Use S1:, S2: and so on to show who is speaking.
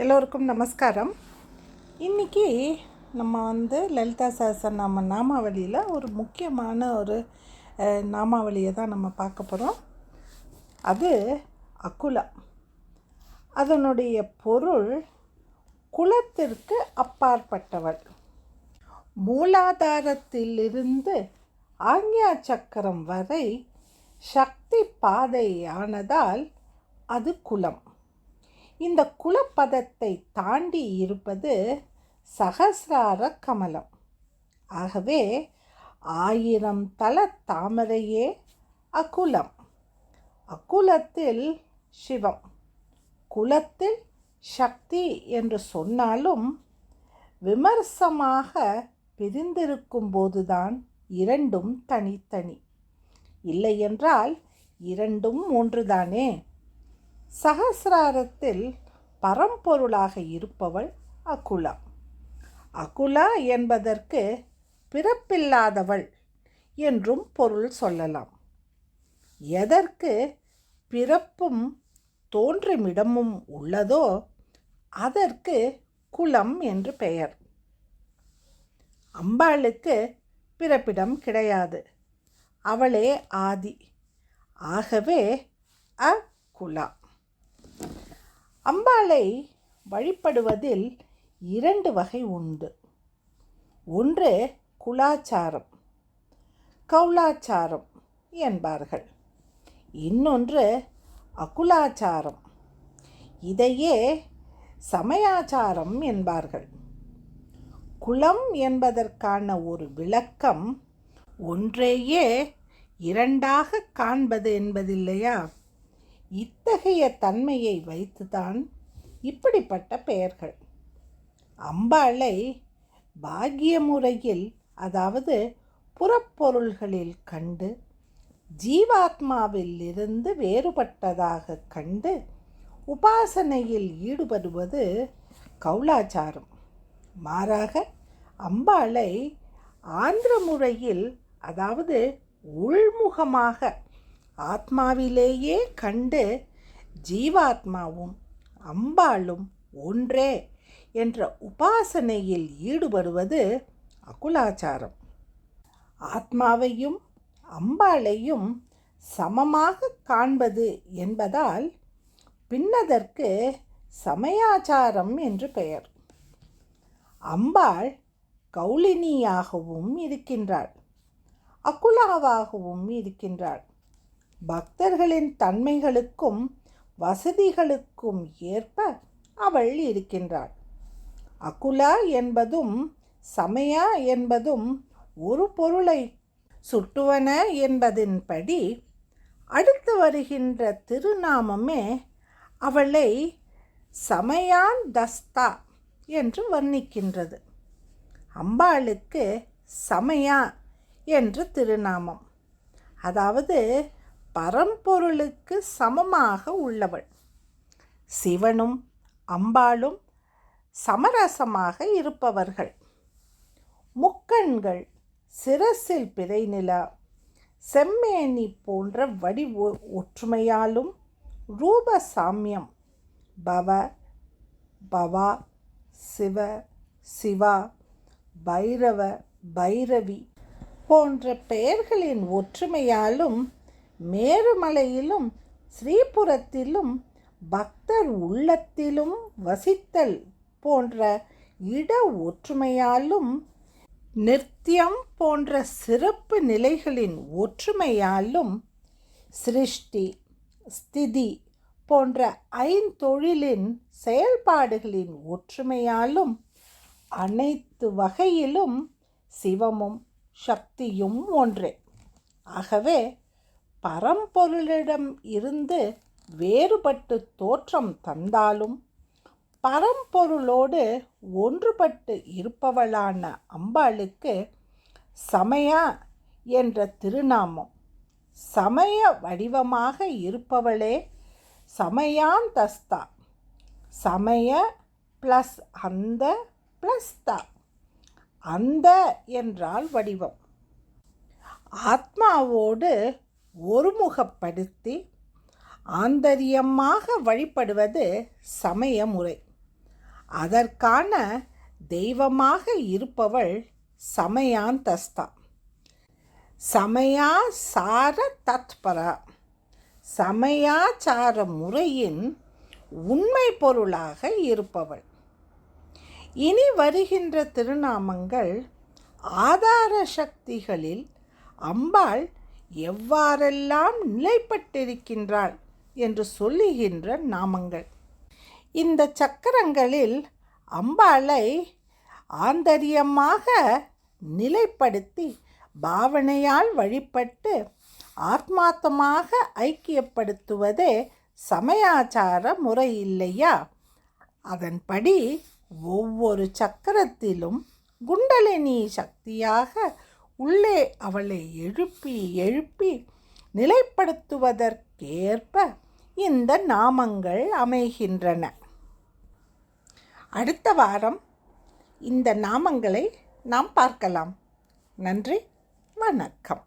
S1: எல்லோருக்கும் நமஸ்காரம். இன்றைக்கி நம்ம வந்து லலிதா சாசன் நம்ம நாமாவளியில் ஒரு முக்கியமான ஒரு நாமாவளியை தான் நம்ம பார்க்க போகிறோம் அது அகுலா அதனுடைய பொருள் குலத்திற்கு அப்பாற்பட்டவள். மூலாதாரத்திலிருந்து ஆக்ஞா சக்கரம் வரை சக்தி பாதையானதால் அது குலம். இந்த குலப்பதத்தை தாண்டி இருப்பது சகசிரார கமலம். ஆகவே ஆயிரம் தல தாமரையே அகுலம். அகுலத்தில் சிவம் குலத்தில் சக்தி என்று சொன்னாலும் விமர்சமாக பிரிந்திருக்கும் போதுதான் இரண்டும் தனித்தனி. இல்லையென்றால் இரண்டும் ஒன்றுதானே? சகசிராரத்தில் பரம்பொருளாக இருப்பவள் அகுலா. அகுலா என்பதற்கு பிறப்பில்லாதவள் என்றும் பொருள் சொல்லலாம். எதற்கு பிறப்பும் தோன்றுமிடமும் உள்ளதோ அதற்கு குலம் என்று பெயர். அம்பாளுக்கு பிறப்பிடம் கிடையாது. அவளே ஆதி. ஆகவே அ குலா அம்பாளை வழிபடுவதில் இரண்டு வகை உண்டு. ஒன்று குலாச்சாரம் கௌலாச்சாரம் என்பார்கள். இன்னொன்று அகுலாச்சாரம் இதையே சமயாச்சாரம் என்பார்கள். குலம் என்பதற்கான ஒரு விளக்கம் ஒன்றையே இரண்டாக காண்பது என்பதில்லையா? இத்தகைய தன்மையை வைத்துதான் இப்படிப்பட்ட பெயர்கள். அம்பாளை பாக்கிய முறையில் அதாவது புறப்பொருள்களில் கண்டு ஜீவாத்மாவில் இருந்து வேறுபட்டதாக கண்டு உபாசனையில் ஈடுபடுவது கௌலாச்சாரம். மாறாக அம்பாளை ஆந்திர முறையில் அதாவது உள்முகமாக ஆத்மாவிலேயே கண்டு ஜீவாத்மாவும் அம்பாளும் ஒன்றே என்ற உபாசனையில் ஈடுபடுவது அகுலாச்சாரம். ஆத்மாவையும் அம்பாளையும் சமமாக காண்பது என்பதால் பின்னதற்கு சமயாச்சாரம் என்று பெயர். அம்பாள் கௌலினியாகவும் இருக்கின்றாள் அகுலாவாகவும் இருக்கின்றாள். பக்தர்களின் தன்மைகளுக்கும் வசதிகளுக்கும் ஏற்ப அவள் இருக்கின்றாள். அகுலா என்பதும் சமயா என்பதும் ஒரு பொருளை சுட்டுவன என்பதின்படி அடுத்து வருகின்ற திருநாமமே அவளை சமயான் தஸ்தா என்று வர்ணிக்கின்றது. அம்பாளுக்கு சமயா என்று திருநாமம். அதாவது பரம்பொருளுக்கு சமமாக உள்ளவள். சிவனும் அம்பாளும் சமரசமாக இருப்பவர்கள். முக்கண்கள் சிரசில் பிறைநிலா செம்மேனி போன்ற வடி ஒற்றுமையாலும் ரூப சாமியம். பவ பவா சிவ சிவா பைரவ பைரவி போன்ற பெயர்களின் ஒற்றுமையாலும் மேருமலையிலும் ஸ்ரீபுரத்திலும் பக்தர் உள்ளத்திலும் வசித்தல் போன்ற இட ஒற்றுமையாலும் நித்தியம் போன்ற சிறப்பு நிலைகளின் ஒற்றுமையாலும் சிருஷ்டி ஸ்திதி போன்ற ஐந்தொழிலின் செயல்பாடுகளின் ஒற்றுமையாலும் அனைத்து வகையிலும் சிவமும் சக்தியும் ஒன்றே. ஆகவே பரம்பொருளிடம் இருந்து வேறுபட்டு தோற்றம் தந்தாலும் பரம்பொருளோடு ஒன்றுபட்டு இருப்பவளான அம்பாளுக்கு சமயா என்ற திருநாமம். சமய வடிவமாக இருப்பவளே சமயாந்தஸ்தா. சமய ப்ளஸ் அந்த ப்ளஸ் தா. அந்த என்றால் வடிவம். ஆத்மாவோடு ஒருமுகப்படுத்தி ஆந்தரியமாக வழிபடுவது சமய முறை அதற்கான தெய்வமாக இருப்பவள் சமயாந்தஸ்தா. சமயா சார தத்பரா சமயாச்சார முறையின் உண்மை பொருளாக இருப்பவள். இனி வருகின்ற திருநாமங்கள் ஆதார சக்திகளில் அம்பாள் எவ்வாறெல்லாம் நிலைப்பட்டிருக்கின்றாள் என்று சொல்லுகின்ற நாமங்கள். இந்த சக்கரங்களில் அம்பாளை ஆந்தரியமாக நிலைப்படுத்தி பாவனையால் வழிபட்டு ஆத்மார்த்தமாக ஐக்கியப்படுத்துவதே சமயாச்சார முறை இல்லையா அதன்படி ஒவ்வொரு சக்கரத்திலும் குண்டலினி சக்தியாக உள்ளே அவளை எழுப்பி எழுப்பி நிலைப்படுத்துவதற்கேற்ப இந்த நாமங்கள் அமைகின்றன. அடுத்த வாரம் இந்த நாமங்களை நாம் பார்க்கலாம். நன்றி வணக்கம்.